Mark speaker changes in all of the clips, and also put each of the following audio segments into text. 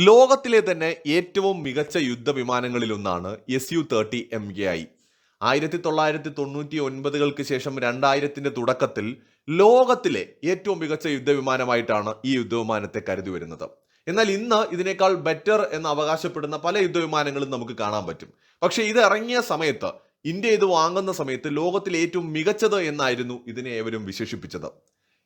Speaker 1: ലോകത്തിലെ തന്നെ ഏറ്റവും മികച്ച യുദ്ധവിമാനങ്ങളിലൊന്നാണ് S U thirty M K I. ആയിരത്തി തൊള്ളായിരത്തി തൊണ്ണൂറ്റി ഒൻപതുകൾക്ക് ശേഷം രണ്ടായിരത്തിന്റെ തുടക്കത്തിൽ ലോകത്തിലെ ഏറ്റവും മികച്ച യുദ്ധവിമാനമായിട്ടാണ് ഈ യുദ്ധവിമാനത്തെ കരുതി വരുന്നത്. എന്നാൽ ഇന്ന് ഇതിനേക്കാൾ ബെറ്റർ എന്ന് അവകാശപ്പെടുന്ന പല യുദ്ധവിമാനങ്ങളും നമുക്ക് കാണാൻ പറ്റും. പക്ഷേ ഇത് ഇറങ്ങിയ സമയത്ത് ഇന്ത്യ ഇത് വാങ്ങുന്ന സമയത്ത് ലോകത്തിലെ ഏറ്റവും മികച്ചത് എന്നായിരുന്നു ഇതിനെ ഏവരും വിശേഷിപ്പിച്ചത്.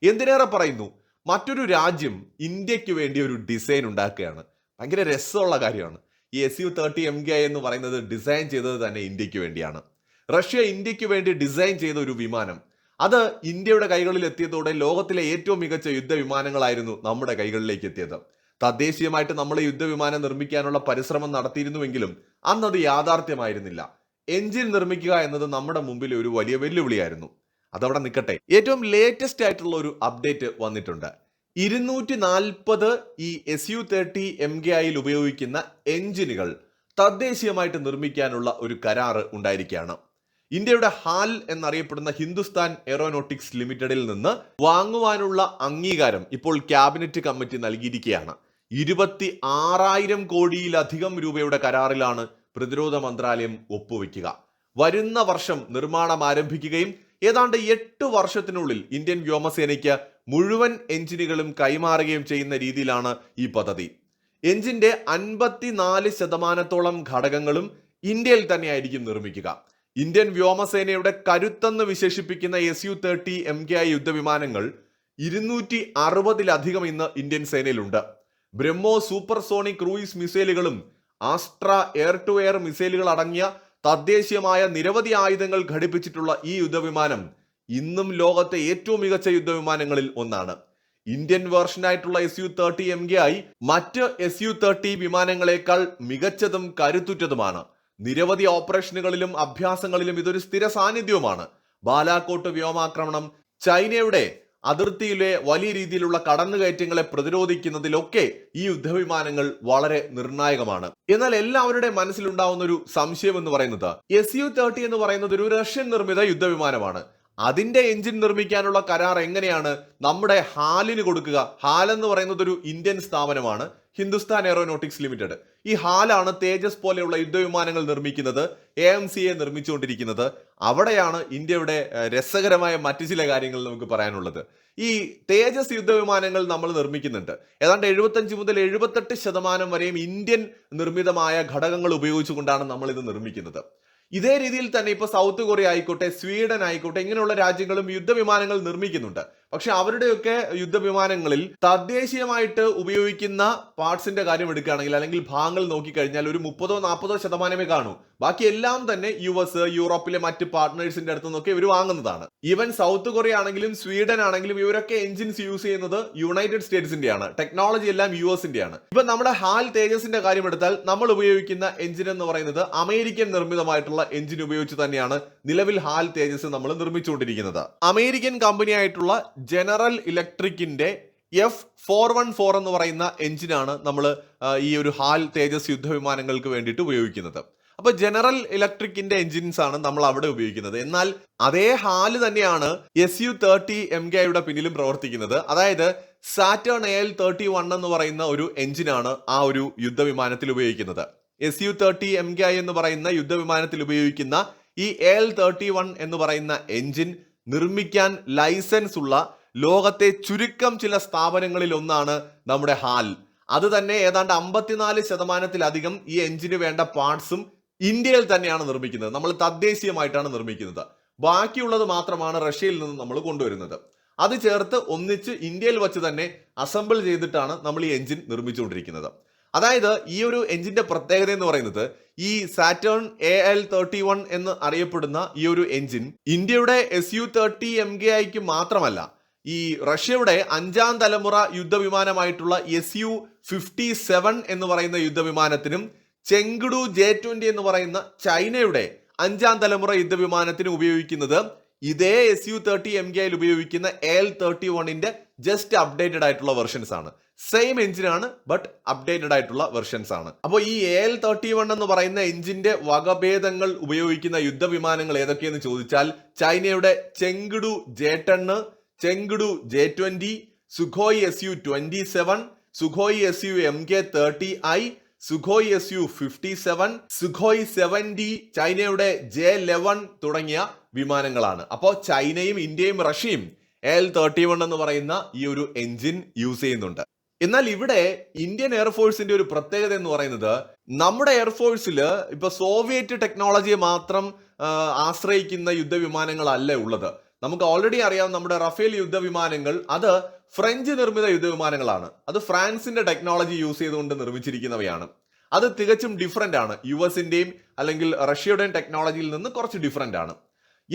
Speaker 1: എന്തിനേറെ പറയുന്നു? മറ്റൊരു രാജ്യം ഇന്ത്യയ്ക്ക് വേണ്ടി ഒരു ഡിസൈൻ ഉണ്ടാക്കുകയാണ്. ഭയങ്കര രസമുള്ള കാര്യമാണ്. ഈ S U thirty M K എന്ന് പറയുന്നത് ഡിസൈൻ ചെയ്തത് തന്നെ ഇന്ത്യയ്ക്ക് വേണ്ടിയാണ്. റഷ്യ ഇന്ത്യയ്ക്ക് വേണ്ടി ഡിസൈൻ ചെയ്ത ഒരു വിമാനം. അത് ഇന്ത്യയുടെ കൈകളിൽ എത്തിയതോടെ ലോകത്തിലെ ഏറ്റവും മികച്ച യുദ്ധവിമാനങ്ങളായിരുന്നു നമ്മുടെ കൈകളിലേക്ക് എത്തിയത്. തദ്ദേശീയമായിട്ട് നമ്മൾ യുദ്ധവിമാനം നിർമ്മിക്കാനുള്ള പരിശ്രമം നടത്തിയിരുന്നുവെങ്കിലും അന്നത് യാഥാർത്ഥ്യമായിരുന്നില്ല. എഞ്ചിൻ നിർമ്മിക്കുക എന്നത് നമ്മുടെ മുമ്പിൽ ഒരു വലിയ വെല്ലുവിളിയായിരുന്നു. അതവിടെ നിൽക്കട്ടെ. ഏറ്റവും ലേറ്റസ്റ്റ് ആയിട്ടുള്ള ഒരു അപ്ഡേറ്റ് വന്നിട്ടുണ്ട്. ഇരുന്നൂറ്റി നാൽപ്പത് ഈ S U thirty M K ഐയിൽ ഉപയോഗിക്കുന്ന എഞ്ചിനുകൾ തദ്ദേശീയമായിട്ട് നിർമ്മിക്കാനുള്ള ഒരു കരാറ് ഉണ്ടായിരിക്കുകയാണ്. ഇന്ത്യയുടെ ഹാൽ എന്നറിയപ്പെടുന്ന ഹിന്ദുസ്ഥാൻ എയറോനോട്ടിക്സ് ലിമിറ്റഡിൽ നിന്ന് വാങ്ങുവാനുള്ള അംഗീകാരം ഇപ്പോൾ ക്യാബിനറ്റ് കമ്മിറ്റി നൽകിയിരിക്കുകയാണ്. ഇരുപത്തി ആറായിരം കോടിയിലധികം രൂപയുടെ കരാറിലാണ് പ്രതിരോധ മന്ത്രാലയം ഒപ്പുവെക്കുക. വരുന്ന വർഷം നിർമ്മാണം ആരംഭിക്കുകയും ഏതാണ്ട് എട്ട് വർഷത്തിനുള്ളിൽ ഇന്ത്യൻ വ്യോമസേനയ്ക്ക് മുഴുവൻ എഞ്ചിനുകളും കൈമാറുകയും ചെയ്യുന്ന രീതിയിലാണ് ഈ പദ്ധതി. എഞ്ചിന്റെ അൻപത്തിനാല് ശതമാനത്തോളം ഘടകങ്ങളും ഇന്ത്യയിൽ തന്നെയായിരിക്കും നിർമ്മിക്കുക. ഇന്ത്യൻ വ്യോമസേനയുടെ കരുത്തെന്ന് വിശേഷിപ്പിക്കുന്ന S U thirty M K I യുദ്ധവിമാനങ്ങൾ ഇരുന്നൂറ്റി അറുപതിലധികം ഇന്ന് ഇന്ത്യൻ സേനയിലുണ്ട്. ബ്രഹ്മോ സൂപ്പർസോണിക് ക്രൂയിസ് മിസൈലുകളും ആസ്ട്ര എയർ ടു എയർ മിസൈലുകൾ അടങ്ങിയ തദ്ദേശീയമായ നിരവധി ആയുധങ്ങൾ ഘടിപ്പിച്ചിട്ടുള്ള ഈ യുദ്ധവിമാനം ഇന്നും ലോകത്തെ ഏറ്റവും മികച്ച യുദ്ധവിമാനങ്ങളിൽ ഒന്നാണ്. Indian വേർഷനായിട്ടുള്ള S U thirty M K ആയി മറ്റ് എസ് യു തേർട്ടി വിമാനങ്ങളെക്കാൾ മികച്ചതും കരുത്തുറ്റതുമാണ്. നിരവധി ഓപ്പറേഷനുകളിലും അഭ്യാസങ്ങളിലും ഇതൊരു സ്ഥിര സാന്നിധ്യവുമാണ്. ബാലാക്കോട്ട് വ്യോമാക്രമണം ചൈനയുടെ അതിർത്തിയിലെ വലിയ രീതിയിലുള്ള കടന്നുകയറ്റങ്ങളെ പ്രതിരോധിക്കുന്നതിലൊക്കെ ഈ യുദ്ധവിമാനങ്ങൾ വളരെ നിർണായകമാണ്. എന്നാൽ എല്ലാവരുടെ മനസ്സിലുണ്ടാവുന്ന ഒരു സംശയം എന്ന് പറയുന്നത് എസ് യു തേർട്ടി എന്ന് പറയുന്നത് ഒരു റഷ്യൻ നിർമ്മിത യുദ്ധവിമാനമാണ്. അതിന്റെ എഞ്ചിൻ നിർമ്മിക്കാനുള്ള കരാർ എങ്ങനെയാണ് നമ്മുടെ ഹാലിന് കൊടുക്കുക? ഹാൽ എന്ന് പറയുന്നത് ഒരു ഇന്ത്യൻ സ്ഥാപനമാണ് ഹിന്ദുസ്ഥാൻ എയറോനോട്ടിക്സ് ലിമിറ്റഡ് ഈ ഹാലാണ് തേജസ് പോലെയുള്ള യുദ്ധവിമാനങ്ങൾ നിർമ്മിക്കുന്നത് എ എം സി എ നിർമ്മിച്ചുകൊണ്ടിരിക്കുന്നത്. അവിടെയാണ് ഇന്ത്യയുടെ രസകരമായ മറ്റു ചില കാര്യങ്ങൾ നമുക്ക് പറയാനുള്ളത്. ഈ തേജസ് യുദ്ധവിമാനങ്ങൾ നമ്മൾ നിർമ്മിക്കുന്നുണ്ട്. ഏതാണ്ട് എഴുപത്തഞ്ച് മുതൽ എഴുപത്തെട്ട് ശതമാനം വരെയും ഇന്ത്യൻ നിർമ്മിതമായ ഘടകങ്ങൾ ഉപയോഗിച്ചുകൊണ്ടാണ് നമ്മൾ ഇത് നിർമ്മിക്കുന്നത്. ഇതേ രീതിയിൽ തന്നെ ഇപ്പോൾ സൗത്ത് കൊറിയ ആയിക്കോട്ടെ സ്വീഡൻ ആയിക്കോട്ടെ ഇങ്ങനെയുള്ള രാജ്യങ്ങളും യുദ്ധവിമാനങ്ങൾ നിർമ്മിക്കുന്നുണ്ട്. പക്ഷെ അവരുടെയൊക്കെ യുദ്ധവിമാനങ്ങളിൽ തദ്ദേശീയമായിട്ട് ഉപയോഗിക്കുന്ന പാർട്സിന്റെ കാര്യം എടുക്കുകയാണെങ്കിൽ അല്ലെങ്കിൽ ഭാഗങ്ങൾ നോക്കിക്കഴിഞ്ഞാൽ ഒരു മുപ്പതോ നാൽപ്പതോ ശതമാനമേ കാണൂ. ബാക്കി എല്ലാം തന്നെ യു എസ് യൂറോപ്പിലെ മറ്റ് പാർട്ട്നേഴ്സിന്റെ അടുത്ത് നിന്നൊക്കെ ഇവർ വാങ്ങുന്നതാണ്. ഈവൻ സൗത്ത് കൊറിയ ആണെങ്കിലും സ്വീഡൻ ആണെങ്കിലും ഇവരൊക്കെ എഞ്ചിൻസ് യൂസ് ചെയ്യുന്നത് യുണൈറ്റഡ് സ്റ്റേറ്റ്സിന്റെയാണ്. ടെക്നോളജി എല്ലാം യു എസിന്റെയാണ് ഇപ്പൊ നമ്മുടെ ഹാൽ തേജസിന്റെ കാര്യം എടുത്താൽ നമ്മൾ ഉപയോഗിക്കുന്ന എഞ്ചിൻ എന്ന് പറയുന്നത് അമേരിക്കൻ നിർമ്മിതമായിട്ടുള്ള എഞ്ചിൻ ഉപയോഗിച്ച് തന്നെയാണ് നിലവിൽ ഹാൽ തേജസ് നമ്മൾ നിർമ്മിച്ചുകൊണ്ടിരിക്കുന്നത്. അമേരിക്കൻ കമ്പനി ആയിട്ടുള്ള ജനറൽ ഇലക്ട്രിക്കിന്റെ എഫ് ഫോർ വൺ ഫോർ എന്ന് പറയുന്ന എഞ്ചിനാണ് നമ്മൾ ഈ ഒരു ഹാൽ തേജസ് യുദ്ധവിമാനങ്ങൾക്ക് വേണ്ടിയിട്ട് ഉപയോഗിക്കുന്നത്. അപ്പൊ ജനറൽ ഇലക്ട്രിക്കിന്റെ എഞ്ചിൻസ് ആണ് നമ്മൾ അവിടെ ഉപയോഗിക്കുന്നത്. എന്നാൽ അതേ ഹാൽ തന്നെയാണ് എസ് യു തേർട്ടി എം കെയുടെ പിന്നിലും പ്രവർത്തിക്കുന്നത്. അതായത് സാറ്റേൺ എൽ തേർട്ടി വൺ എന്ന് പറയുന്ന ഒരു എഞ്ചിനാണ് ആ ഒരു യുദ്ധവിമാനത്തിൽ ഉപയോഗിക്കുന്നത്. S U thirty M K എന്ന് പറയുന്ന യുദ്ധവിമാനത്തിൽ ഉപയോഗിക്കുന്ന ഈ എൽ തേർട്ടി വൺ എന്ന് പറയുന്ന എഞ്ചിൻ നിർമ്മിക്കാൻ ലൈസൻസ് ഉള്ള ലോകത്തെ ചുരുക്കം ചില സ്ഥാപനങ്ങളിൽ ഒന്നാണ് നമ്മുടെ ഹാൽ. അത് തന്നെ ഏതാണ്ട് അമ്പത്തിനാല് ശതമാനത്തിലധികം ഈ എഞ്ചിന് വേണ്ട പാർട്സും ഇന്ത്യയിൽ തന്നെയാണ് നിർമ്മിക്കുന്നത്. നമ്മൾ തദ്ദേശീയമായിട്ടാണ് നിർമ്മിക്കുന്നത്. ബാക്കിയുള്ളത് മാത്രമാണ് റഷ്യയിൽ നിന്ന് നമ്മൾ കൊണ്ടുവരുന്നത്. അത് ചേർത്ത് ഒന്നിച്ച് ഇന്ത്യയിൽ വച്ച് തന്നെ അസംബിൾ ചെയ്തിട്ടാണ് നമ്മൾ ഈ എഞ്ചിൻ നിർമ്മിച്ചുകൊണ്ടിരിക്കുന്നത്. അതായത് ഈ ഒരു എഞ്ചിന്റെ പ്രത്യേകത എന്ന് പറയുന്നത് ഈ Saturn A L thirty one എന്ന് അറിയപ്പെടുന്ന ഈ ഒരു എഞ്ചിൻ ഇന്ത്യയുടെ S U thirty M K ഐക്ക് മാത്രമല്ല ഈ റഷ്യയുടെ അഞ്ചാം തലമുറ യുദ്ധവിമാനമായിട്ടുള്ള എസ് യു ഫിഫ്റ്റി സെവൻ എന്ന് പറയുന്ന യുദ്ധവിമാനത്തിനും ചെങ്കുഡു ജെ ട്വന്റി എന്ന് പറയുന്ന ചൈനയുടെ അഞ്ചാം തലമുറ യുദ്ധവിമാനത്തിന് ഉപയോഗിക്കുന്നത് ഇതേ S U thirty M K ഐയിൽ ഉപയോഗിക്കുന്ന എൽ തേർട്ടി വണ്ണിന്റെ ജസ്റ്റ് അപ്ഡേറ്റഡ് ആയിട്ടുള്ള വെർഷൻസ് ആണ്. സെയിം എഞ്ചിനാണ് ബട്ട് അപ്ഡേറ്റഡ് ആയിട്ടുള്ള വെർഷൻസ് ആണ്. അപ്പോൾ ഈ എ എൽ തേർട്ടി വൺ എന്ന് പറയുന്ന എഞ്ചിന്റെ വകഭേദങ്ങൾ ഉപയോഗിക്കുന്ന യുദ്ധവിമാനങ്ങൾ ഏതൊക്കെയെന്ന് ചോദിച്ചാൽ ചൈനയുടെ Chengdu J ten Chengdu J twenty Sukhoi S U twenty seven Sukhoi S U M K thirty I Sukhoi S U fifty seven Sukhoi seventy ചൈനയുടെ ജെ ലെവൻ തുടങ്ങിയ വിമാനങ്ങളാണ്. അപ്പോൾ ചൈനയും ഇന്ത്യയും റഷ്യയും എൽ തേർട്ടി വൺ എന്ന് പറയുന്ന ഈ ഒരു എഞ്ചിൻ യൂസ് ചെയ്യുന്നുണ്ട്. എന്നാൽ ഇവിടെ ഇന്ത്യൻ എയർഫോഴ്സിന്റെ ഒരു പ്രത്യേകത എന്ന് പറയുന്നത് നമ്മുടെ എയർഫോഴ്സിൽ ഇപ്പൊ സോവിയറ്റ് ടെക്നോളജിയെ മാത്രം ആശ്രയിക്കുന്ന യുദ്ധവിമാനങ്ങളല്ല ഉള്ളത്. നമുക്ക് ഓൾറെഡി അറിയാം നമ്മുടെ റഫേൽ യുദ്ധവിമാനങ്ങൾ അത് ഫ്രഞ്ച് നിർമ്മിത യുദ്ധവിമാനങ്ങളാണ്. അത് ഫ്രാൻസിന്റെ ടെക്നോളജി യൂസ് ചെയ്തുകൊണ്ട് നിർമ്മിച്ചിരിക്കുന്നവയാണ്. അത് തികച്ചും ഡിഫറെന്റ് ആണ്. യു എസിന്റെയും അല്ലെങ്കിൽ റഷ്യയുടെയും ടെക്നോളജിയിൽ നിന്ന് കുറച്ച് ഡിഫറെന്റ് ആണ്.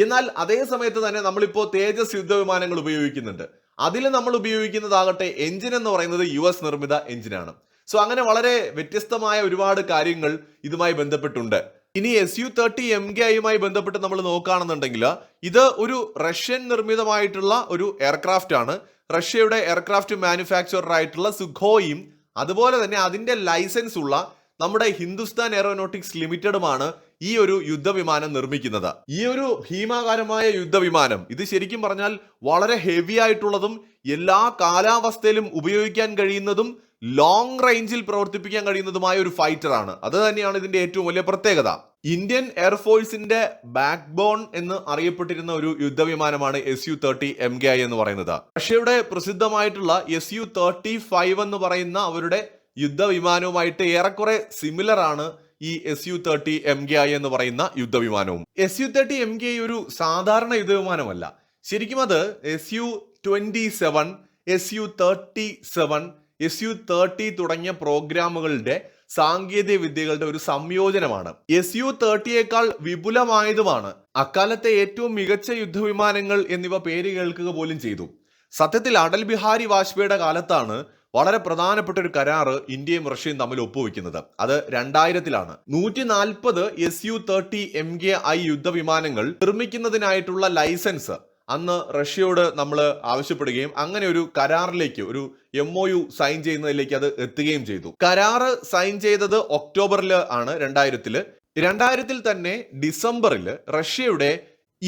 Speaker 1: എന്നാൽ അതേ സമയത്ത് തന്നെ നമ്മളിപ്പോൾ തേജസ് യുദ്ധവിമാനങ്ങൾ ഉപയോഗിക്കുന്നുണ്ട്. അതിൽ നമ്മൾ ഉപയോഗിക്കുന്നതാകട്ടെ എഞ്ചിൻ എന്ന് പറയുന്നത് യു എസ് നിർമ്മിത എഞ്ചിനാണ് സോ അങ്ങനെ വളരെ വ്യത്യസ്തമായ ഒരുപാട് കാര്യങ്ങൾ ഇതുമായി ബന്ധപ്പെട്ടുണ്ട്. ഇനി S U thirty M K ഐയുമായി ബന്ധപ്പെട്ട് നമ്മൾ നോക്കുകയാണെന്നുണ്ടെങ്കിൽ ഇത് ഒരു റഷ്യൻ നിർമ്മിതമായിട്ടുള്ള ഒരു എയർക്രാഫ്റ്റ് ആണ്. റഷ്യയുടെ എയർക്രാഫ്റ്റ് മാനുഫാക്ചറർ ആയിട്ടുള്ള സുഖോയും അതുപോലെ തന്നെ അതിന്റെ ലൈസൻസ് ഉള്ള നമ്മുടെ ഹിന്ദുസ്ഥാൻ എയറോനോട്ടിക്സ് ലിമിറ്റഡുമാണ് ഈ ഒരു യുദ്ധവിമാനം നിർമ്മിക്കുന്നത്. ഈ ഒരു ഭീമാകാരമായ യുദ്ധവിമാനം ഇത് ശരിക്കും പറഞ്ഞാൽ വളരെ ഹെവി ആയിട്ടുള്ളതും എല്ലാ കാലാവസ്ഥയിലും ഉപയോഗിക്കാൻ കഴിയുന്നതും ലോങ് റേഞ്ചിൽ പ്രവർത്തിപ്പിക്കാൻ കഴിയുന്നതുമായ ഒരു ഫൈറ്റർ ആണ്. അത് തന്നെയാണ് ഇതിന്റെ ഏറ്റവും വലിയ പ്രത്യേകത. ഇന്ത്യൻ എയർഫോഴ്സിന്റെ ബാക്ക് ബോൺ എന്ന് അറിയപ്പെട്ടിരുന്ന ഒരു യുദ്ധവിമാനമാണ് S U thirty M K I എന്ന് പറയുന്നത്. റഷ്യയുടെ പ്രസിദ്ധമായിട്ടുള്ള എസ് യു തേർട്ടി ഫൈവ് എന്ന് പറയുന്ന അവരുടെ യുദ്ധവിമാനവുമായിട്ട് ഏറെക്കുറെ സിമിലർ ആണ് ഈ S U thirty M K I എന്ന് പറയുന്ന യുദ്ധവിമാനവും. S U thirty M K I ഒരു സാധാരണ യുദ്ധവിമാനമല്ല. ശരിക്കും അത് S U twenty seven S U thirty seven S U thirty തുടങ്ങിയ പ്രോഗ്രാമുകളുടെ സാങ്കേതിക വിദ്യകളുടെ ഒരു സംയോജനമാണ്. എസ് യു തേർട്ടിയേക്കാൾ വിപുലമായതുമാണ്. അക്കാലത്തെ ഏറ്റവും മികച്ച യുദ്ധവിമാനങ്ങൾ എന്നിവ പേര് കേൾക്കുക പോലും ചെയ്തു. സത്യത്തിൽ അടൽ ബിഹാരി വാജ്പേയിയുടെ കാലത്താണ് വളരെ പ്രധാനപ്പെട്ട ഒരു കരാറ് ഇന്ത്യയും റഷ്യയും തമ്മിൽ ഒപ്പുവെക്കുന്നത്. അത് രണ്ടായിരത്തിലാണ്. നൂറ്റി നാൽപ്പത് S U thirty M K I യുദ്ധവിമാനങ്ങൾ നിർമ്മിക്കുന്നതിനായിട്ടുള്ള ലൈസൻസ് അന്ന് റഷ്യയോട് നമ്മൾ ആവശ്യപ്പെടുകയും അങ്ങനെ ഒരു കരാറിലേക്ക് ഒരു എം ഒ യു സൈൻ ചെയ്യുന്നതിലേക്ക് അത് എത്തുകയും ചെയ്തു. കരാറ് സൈൻ ചെയ്തത് ഒക്ടോബറിൽ ആണ് രണ്ടായിരത്തിൽ. രണ്ടായിരത്തിൽ തന്നെ ഡിസംബറിൽ റഷ്യയുടെ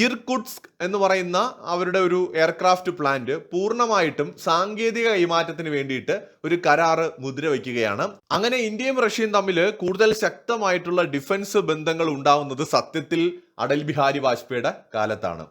Speaker 1: ഇർകുട്സ്ക് എന്ന് പറയുന്ന അവരുടെ ഒരു എയർക്രാഫ്റ്റ് പ്ലാന്റ് പൂർണമായിട്ടും സാങ്കേതിക കൈമാറ്റത്തിന് വേണ്ടിയിട്ട് ഒരു കരാറ് മുദ്ര വയ്ക്കുകയാണ്. അങ്ങനെ ഇന്ത്യയും റഷ്യയും തമ്മിൽ കൂടുതൽ ശക്തമായിട്ടുള്ള ഡിഫൻസ് ബന്ധങ്ങൾ ഉണ്ടാവുന്നത് സത്യത്തിൽ അടൽ ബിഹാരി വാജ്പേയിയുടെ കാലത്താണ്.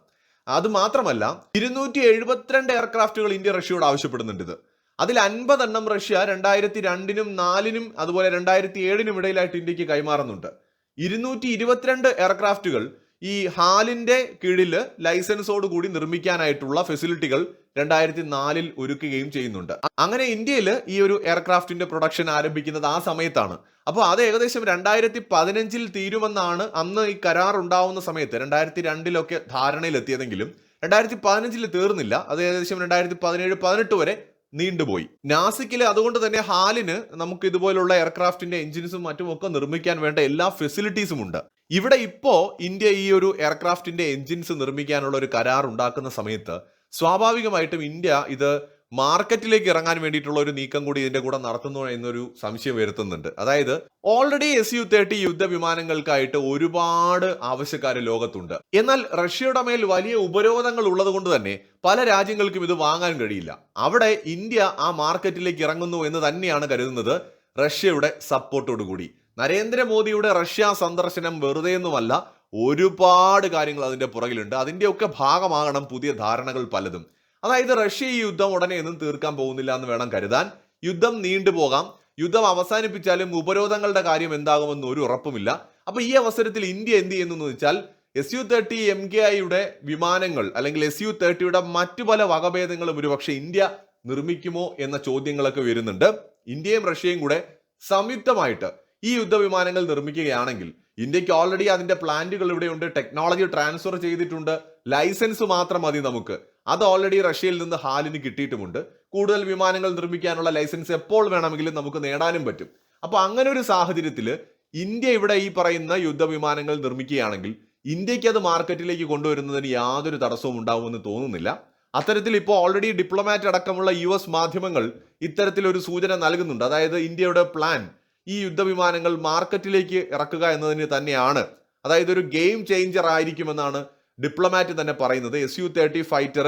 Speaker 1: അത് മാത്രമല്ല ഇരുന്നൂറ്റി എഴുപത്തിരണ്ട് എയർക്രാഫ്റ്റുകൾ ഇന്ത്യ റഷ്യയോട് ആവശ്യപ്പെടുന്നുണ്ട് ഇത്. അതിൽ അൻപതെണ്ണം റഷ്യ രണ്ടായിരത്തി രണ്ടിനും നാലിനും അതുപോലെ രണ്ടായിരത്തി ഏഴിനും ഇടയിലായിട്ട് ഇന്ത്യയ്ക്ക് കൈമാറുന്നുണ്ട്. ഇരുന്നൂറ്റി ഇരുപത്തിരണ്ട് എയർക്രാഫ്റ്റുകൾ ഈ ഹാലിന്റെ കീഴിൽ ലൈസൻസോട് കൂടി നിർമ്മിക്കാനായിട്ടുള്ള ഫെസിലിറ്റികൾ രണ്ടായിരത്തി നാലിൽ ഒരുക്കുകയും ചെയ്യുന്നുണ്ട്. അങ്ങനെ ഇന്ത്യയിൽ ഈ ഒരു എയർക്രാഫ്റ്റിന്റെ പ്രൊഡക്ഷൻ ആരംഭിക്കുന്നത് ആ സമയത്താണ്. അപ്പോൾ അത് ഏകദേശം രണ്ടായിരത്തി പതിനഞ്ചിൽ തീരുമെന്നാണ് അന്ന് ഈ കരാർ ഉണ്ടാവുന്ന സമയത്ത് രണ്ടായിരത്തി രണ്ടിലൊക്കെ ധാരണയിലെത്തിയതെങ്കിലും രണ്ടായിരത്തി പതിനഞ്ചിൽ തീർന്നില്ല. അത് ഏകദേശം രണ്ടായിരത്തി പതിനേഴ് പതിനെട്ട് വരെ നീണ്ടുപോയി. നാസിക്കിൽ അതുകൊണ്ട് തന്നെ ഹാലിന് നമുക്ക് ഇതുപോലുള്ള എയർക്രാഫ്റ്റിന്റെ എഞ്ചിൻസും മറ്റും ഒക്കെ നിർമ്മിക്കാൻ വേണ്ട എല്ലാ ഫെസിലിറ്റീസും ഉണ്ട്. ഇവിടെ ഇപ്പോൾ ഇന്ത്യ ഈ ഒരു എയർക്രാഫ്റ്റിന്റെ എഞ്ചിൻസ് നിർമ്മിക്കാനുള്ള ഒരു കരാർ ഉണ്ടാക്കുന്ന സമയത്ത് സ്വാഭാവികമായിട്ടും ഇന്ത്യ ഇത് മാർക്കറ്റിലേക്ക് ഇറങ്ങാൻ വേണ്ടിയിട്ടുള്ള ഒരു നീക്കം കൂടി ഇതിന്റെ കൂടെ നടത്തുന്നു എന്നൊരു സംശയം വരുത്തുന്നുണ്ട്. അതായത് ഓൾറെഡി എസ് യു തേർട്ടി യുദ്ധ വിമാനങ്ങൾക്കായിട്ട് ഒരുപാട് ആവശ്യക്കാർ ലോകത്തുണ്ട്. എന്നാൽ റഷ്യയുടെ മേൽ വലിയ ഉപരോധങ്ങൾ ഉള്ളത് കൊണ്ട് തന്നെ പല രാജ്യങ്ങൾക്കും ഇത് വാങ്ങാൻ കഴിയില്ല. അവിടെ ഇന്ത്യ ആ മാർക്കറ്റിലേക്ക് ഇറങ്ങുന്നു എന്ന് തന്നെയാണ് കരുതുന്നത് റഷ്യയുടെ സപ്പോർട്ടോടുകൂടി നരേന്ദ്രമോദിയുടെ റഷ്യ സന്ദർശനം വെറുതെയൊന്നുമല്ല ഒരുപാട് കാര്യങ്ങൾ അതിന്റെ പുറകിലുണ്ട്. അതിന്റെയൊക്കെ ഭാഗമാകണം പുതിയ ധാരണകൾ പലതും. അതായത് റഷ്യ ഈ യുദ്ധം ഉടനെ ഒന്നും തീർക്കാൻ പോകുന്നില്ല എന്ന് വേണം കരുതാൻ. യുദ്ധം നീണ്ടുപോകാം യുദ്ധം അവസാനിപ്പിച്ചാലും ഉപരോധങ്ങളുടെ കാര്യം എന്താകുമെന്ന് ഒരു ഉറപ്പുമില്ല. അപ്പൊ ഈ അവസരത്തിൽ ഇന്ത്യ എന്ത് ചെയ്യുന്നു വെച്ചാൽ S U thirty M K ഐയുടെ വിമാനങ്ങൾ അല്ലെങ്കിൽ എസ് യു തേർട്ടിയുടെ മറ്റു പല വകഭേദങ്ങളും ഒരുപക്ഷെ ഇന്ത്യ നിർമ്മിക്കുമോ എന്ന ചോദ്യങ്ങളൊക്കെ വരുന്നുണ്ട്. ഇന്ത്യയും റഷ്യയും കൂടെ സംയുക്തമായിട്ട് ഈ യുദ്ധവിമാനങ്ങൾ നിർമ്മിക്കുകയാണെങ്കിൽ ഇന്ത്യയ്ക്ക് ഓൾറെഡി അതിന്റെ പ്ലാന്റുകൾ ഇവിടെയുണ്ട് ടെക്നോളജി ട്രാൻസ്ഫർ ചെയ്തിട്ടുണ്ട് ലൈസൻസ് മാത്രം മതി നമുക്ക്. അത് ഓൾറെഡി റഷ്യയിൽ നിന്ന് ഹാലിന് കിട്ടിയിട്ടുമുണ്ട്. കൂടുതൽ വിമാനങ്ങൾ നിർമ്മിക്കാനുള്ള ലൈസൻസ് എപ്പോൾ വേണമെങ്കിലും നമുക്ക് നേടാനും പറ്റും. അപ്പോൾ അങ്ങനെ ഒരു സാഹചര്യത്തിൽ ഇന്ത്യ ഇവിടെ ഈ പറയുന്ന യുദ്ധവിമാനങ്ങൾ നിർമ്മിക്കുകയാണെങ്കിൽ ഇന്ത്യയ്ക്ക് അത് മാർക്കറ്റിലേക്ക് കൊണ്ടുവരുന്നതിന് യാതൊരു തടസ്സവും ഉണ്ടാവുമെന്ന് തോന്നുന്നില്ല. അത്തരത്തിൽ ഇപ്പോൾ ഓൾറെഡി ഡിപ്ലോമാറ്റ് അടക്കമുള്ള യു എസ് മാധ്യമങ്ങൾ ഇത്തരത്തിലൊരു സൂചന നൽകുന്നുണ്ട്. അതായത് ഇന്ത്യയുടെ പ്ലാൻ ഈ യുദ്ധവിമാനങ്ങൾ മാർക്കറ്റിലേക്ക് ഇറക്കുക എന്നതിന് തന്നെയാണ്. അതായത് ഒരു ഗെയിം ചേഞ്ചർ ആയിരിക്കുമെന്നാണ് ഡിപ്ലോമാറ്റ് തന്നെ പറയുന്നത്. എസ് യു തേർട്ടി ഫൈറ്റർ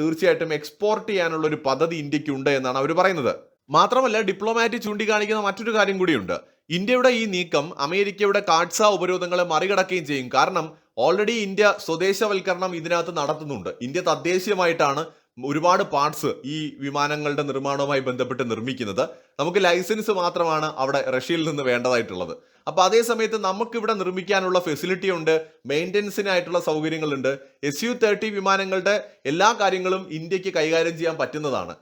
Speaker 1: തീർച്ചയായിട്ടും എക്സ്പോർട്ട് ചെയ്യാനുള്ള ഒരു പദ്ധതി ഇന്ത്യയ്ക്ക് ഉണ്ട് എന്നാണ് അവർ പറയുന്നത്. മാത്രമല്ല ഡിപ്ലോമാറ്റ് ചൂണ്ടിക്കാണിക്കുന്ന മറ്റൊരു കാര്യം കൂടിയുണ്ട്. ഇന്ത്യയുടെ ഈ നീക്കം അമേരിക്കയുടെ കാട്സ ഉപരോധങ്ങളെ മറികടക്കുകയും ചെയ്യും. കാരണം ഓൾറെഡി ഇന്ത്യ സ്വദേശവൽക്കരണം ഇതിനകത്ത് നടത്തുന്നുണ്ട്. ഇന്ത്യ തദ്ദേശീയമായിട്ടാണ് ഒരുപാട് പാർട്സ് ഈ വിമാനങ്ങളുടെ നിർമ്മാണവുമായി ബന്ധപ്പെട്ട് നിർമ്മിക്കുന്നത്. നമുക്ക് ലൈസൻസ് മാത്രമാണ് അവിടെ റഷ്യയിൽ നിന്ന് വേണ്ടതായിട്ടുള്ളത്. അപ്പൊ അതേ സമയത്ത് നമുക്കിവിടെ നിർമ്മിക്കാനുള്ള ഫെസിലിറ്റി ഉണ്ട് മെയിന്റനൻസിനായിട്ടുള്ള സൗകര്യങ്ങളുണ്ട്. എസ് യു തേർട്ടി വിമാനങ്ങളുടെ എല്ലാ കാര്യങ്ങളും ഇന്ത്യയ്ക്ക് കൈകാര്യം ചെയ്യാൻ പറ്റുന്നതാണ്.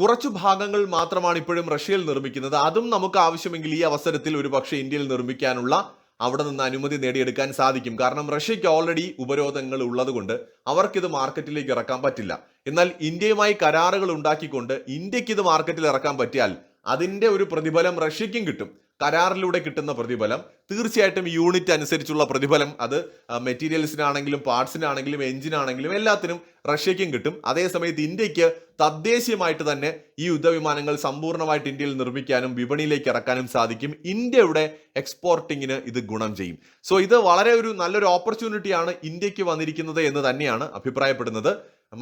Speaker 1: കുറച്ചു ഭാഗങ്ങൾ മാത്രമാണ് ഇപ്പോഴും റഷ്യയിൽ നിർമ്മിക്കുന്നത്. അതും നമുക്ക് ആവശ്യമെങ്കിൽ ഈ അവസരത്തിൽ ഒരു ഇന്ത്യയിൽ നിർമ്മിക്കാനുള്ള അവിടെ നിന്ന് അനുമതി നേടിയെടുക്കാൻ സാധിക്കും. കാരണം റഷ്യയ്ക്ക് ഓൾറെഡി ഉപരോധങ്ങൾ ഉള്ളതുകൊണ്ട് അവർക്കിത് മാർക്കറ്റിലേക്ക് ഇറക്കാൻ പറ്റില്ല. എന്നാൽ ഇന്ത്യയുമായി കരാറുകൾ ഉണ്ടാക്കിക്കൊണ്ട് ഇന്ത്യയ്ക്ക് ഇത് മാർക്കറ്റിൽ ഇറക്കാൻ പറ്റിയാൽ അതിന്റെ ഒരു പ്രതിഫലം റഷ്യയ്ക്കും കിട്ടും. കരാറിലൂടെ കിട്ടുന്ന പ്രതിഫലം. തീർച്ചയായിട്ടും യൂണിറ്റ് അനുസരിച്ചുള്ള പ്രതിഫലം അത് മെറ്റീരിയൽസിനാണെങ്കിലും പാർട്സിനാണെങ്കിലും എഞ്ചിനാണെങ്കിലും എല്ലാത്തിനും റഷ്യയ്ക്കും കിട്ടും. അതേസമയത്ത് ഇന്ത്യയ്ക്ക് തദ്ദേശീയമായിട്ട് തന്നെ ഈ യുദ്ധവിമാനങ്ങൾ സമ്പൂർണമായിട്ട് ഇന്ത്യയിൽ നിർമ്മിക്കാനും വിപണിയിലേക്ക് ഇറക്കാനും സാധിക്കും. ഇന്ത്യയുടെ എക്സ്പോർട്ടിങ്ങിന് ഇത് ഗുണം ചെയ്യും. സോ ഇത് വളരെ ഒരു നല്ലൊരു ഓപ്പർച്യൂണിറ്റിയാണ് ഇന്ത്യയ്ക്ക് വന്നിരിക്കുന്നത് എന്ന് തന്നെയാണ് അഭിപ്രായപ്പെടുന്നത്.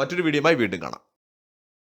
Speaker 1: മറ്റൊരു വീഡിയോയുമായി വീണ്ടും കാണാം.